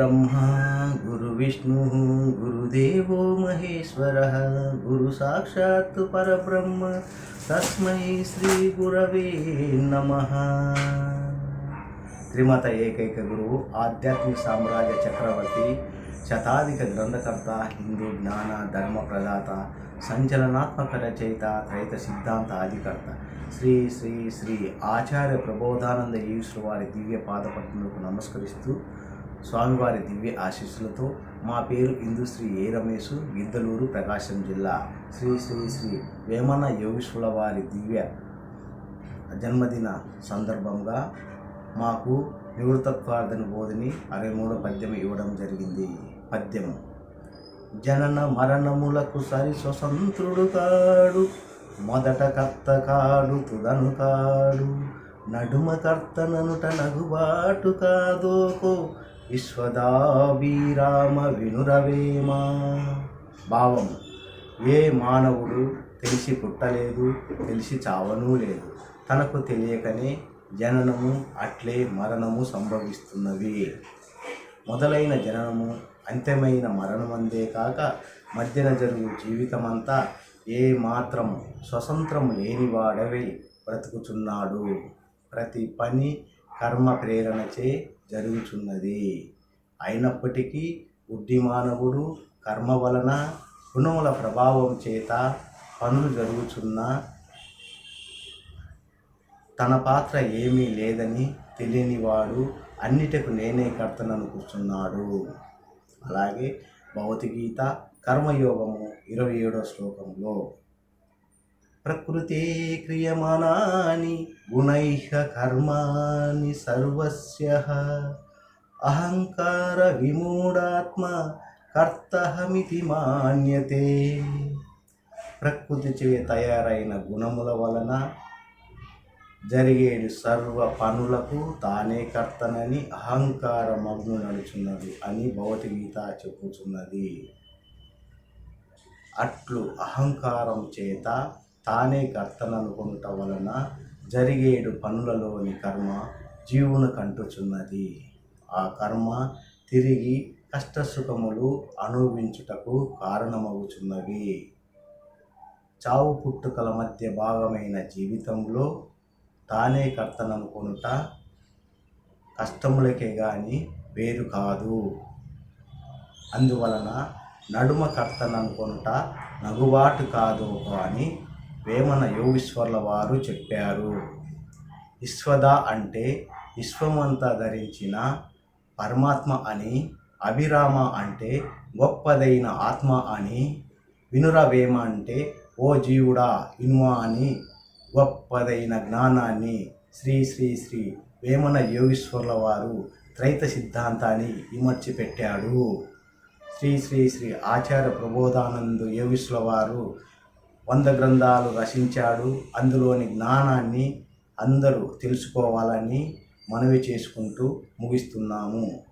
गुरुब्रह्मा गुरुविष्णुः गुरुदेवो महेश्वरः गुरुसाक्षात् परब्रह्म तस्मै श्रीगुरवे नमः త్రిమత ఏకైక గురువు ఆధ్యాత్మిక సామ్రాజ్య చక్రవర్తి శతాధిక గ్రంథకర్త హిందూ జ్ఞాన ధర్మ ప్రదాత సంచలనాత్మక రచయిత త్రైత సిద్ధాంత అధికర్త శ్రీ శ్రీ శ్రీ ఆచార్య ప్రబోధానంద ఈశ్వరు వారి దివ్య పాదపద్మలకు నమస్కరిస్తూ స్వామివారి దివ్య ఆశీస్సులతో మా పేరు ఇందుశ్రీ ఏ రమేష్ గిద్దలూరు ప్రకాశం జిల్లా. శ్రీ శ్రీ శ్రీ వేమన యోగేశ్వర వారి దివ్య జన్మదిన సందర్భంగా మాకు నివృత్తత్వార్థన బోధిని అరవై మూడు పద్యం ఇవ్వడం జరిగింది. పద్యము జనన మరణములకు సరి స్వతంత్రుడు కాడు. మొదట కర్త కాడు తుదను కాడు. నడుమ కర్తననుట నగుబాటు కాదోకో. విశ్వదాభిరామ వినురవేమ భావం ఏ మానవుడు తెలిసి పుట్టలేదు తెలిసి చావనూ లేదు. తనకు తెలియకనే జననము అట్లే మరణము సంభవిస్తున్నవి మొదలైన జననము అంత్యమైన మరణమందే కాక మధ్యన జరుగు జీవితమంతా ఏ స్వతంత్రం స్వతంత్రము లేనివాడవై బ్రతుకుచున్నాడు. ప్రతి పని కర్మ ప్రేరణచే జరుగుచున్నది. అయినప్పటికీ బుద్ధిమానవుడు కర్మ వలన గుణముల ప్రభావం చేత పనులు జరుగుచున్న తన పాత్ర ఏమీ లేదని తెలియనివాడు అన్నిటకు నేనే కర్తనను కూర్చున్నాడు. అలాగే భగవద్గీత కర్మయోగము ఇరవై ఏడో శ్లోకంలో ప్రకృతే క్రియమానాని గుణైః కర్మాణి సర్వస్య. అహంకార విమూఢాత్మ కర్తహమితి మాన్యతే. ప్రకృతి చే తయారైన గుణముల వలన జరిగే సర్వ పనులకు తానే కర్తనని అహంకార మగ్ను నడుచున్నది అని భగవద్గీత చెప్పుచున్నది. అట్లు అహంకారం చేత తానే కర్తననుకుంట వలన జరిగేడు పనులలోని కర్మ జీవును కంటుచున్నది. ఆ కర్మ తిరిగి కష్టసుఖములు అనుభవించుటకు కారణమవుచున్నవి చావు పుట్టుకల మధ్య భాగమైన జీవితంలో తానే కర్తననుకొనుట కష్టములకే గాని వేరు కాదు. అందువలన నడుమ కర్తననుకొనుట నగుబాటు కాదు అని వేమన యోగీశ్వర్ల వారు చెప్పారు. విశ్వద అంటే విశ్వమంతా ధరించిన పరమాత్మ అని అభిరామ అంటే గొప్పదైన ఆత్మ అని వినురవేమ అంటే ఓ జీవుడా ఇనుమా అని గొప్పదైన జ్ఞానాన్ని శ్రీ శ్రీ శ్రీ వేమన యోగేశ్వర్ల వారు త్రైత సిద్ధాంతాన్ని విమర్చి పెట్టాడు శ్రీ శ్రీ శ్రీ ఆచార్య ప్రబోధానంద యోగేశ్వర వారు వంద గ్రంథాలు రచించాడు. అందులోని జ్ఞానాన్ని అందరూ తెలుసుకోవాలని మనవి చేసుకుంటూ ముగిస్తున్నాము.